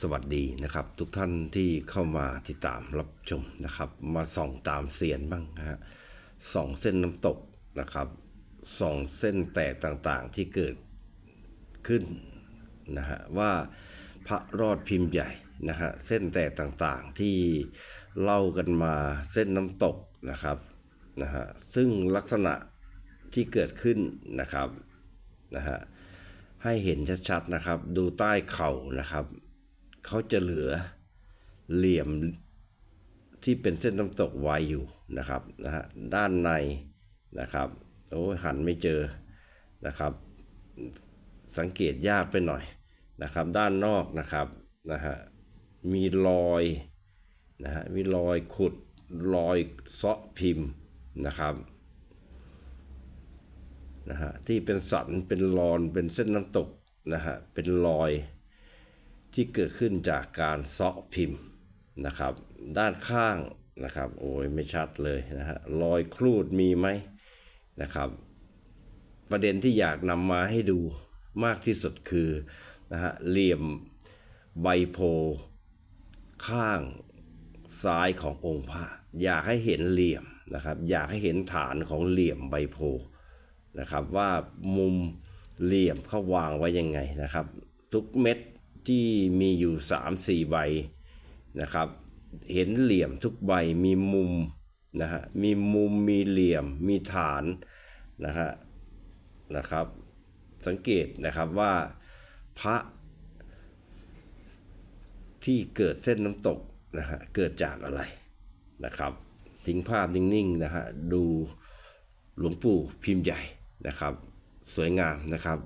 สวัสดีนะครับ ทุกท่านที่เข้ามาติดตามรับชมนะครับ มาส่องตามเสียนบ้างนะฮะส่องเส้นน้ำตกนะครับส่องเส้นแตกต่างๆที่เกิดขึ้นนะฮะว่าพระรอดพิมพ์ใหญ่นะฮะเส้นแตกต่างๆที่เล่ากันมาเส้นน้ำตกนะครับนะฮะซึ่งลักษณะที่เกิดขึ้นนะครับนะฮะให้เห็นชัดๆนะครับ ดูใต้เข่านะครับ เขาจะเหลือเหลี่ยมที่เป็นเส้นน้ำตกไว้อยู่นะครับนะฮะด้านในนะครับโอ้หันไม่เจอนะครับ สังเกตยากไปหน่อยนะครับ ด้านนอกนะครับนะฮะมีรอยนะฮะมีรอยขุดรอยเซาะพิมพ์นะครับนะฮะที่เป็นสันเป็นรอนเป็นเส้นน้ำตกนะฮะเป็นรอย ที่เกิดขึ้นจากการเซาะพิมพ์นะครับ ด้านข้างนะครับ โอ้ยไม่ชัดเลยนะฮะรอยครูดมีไหมนะครับ ประเด็นที่อยากนำมาให้ดูมากที่สุดคือนะฮะเหลี่ยมใบโพข้างซ้ายขององค์พระอยากให้เห็นเหลี่ยมนะครับ อยากให้เห็นฐานของเหลี่ยมใบโพนะครับ ว่ามุมเหลี่ยมเขาวางไว้ยังไงนะครับ ทุกเม็ด ที่มีอยู่ 3 4 ใบนะครับ เห็นเหลี่ยมทุกใบมีมุมนะฮะมีมุมมีเหลี่ยมมีฐานนะฮะนะครับ สังเกตนะครับว่าพระที่เกิดเส้นน้ำตกนะฮะเกิดจากอะไรนะครับทิ้งภาพนิ่งๆนะฮะดูหลวงปู่พิมพ์ใหญ่นะครับ สวยงามนะครับ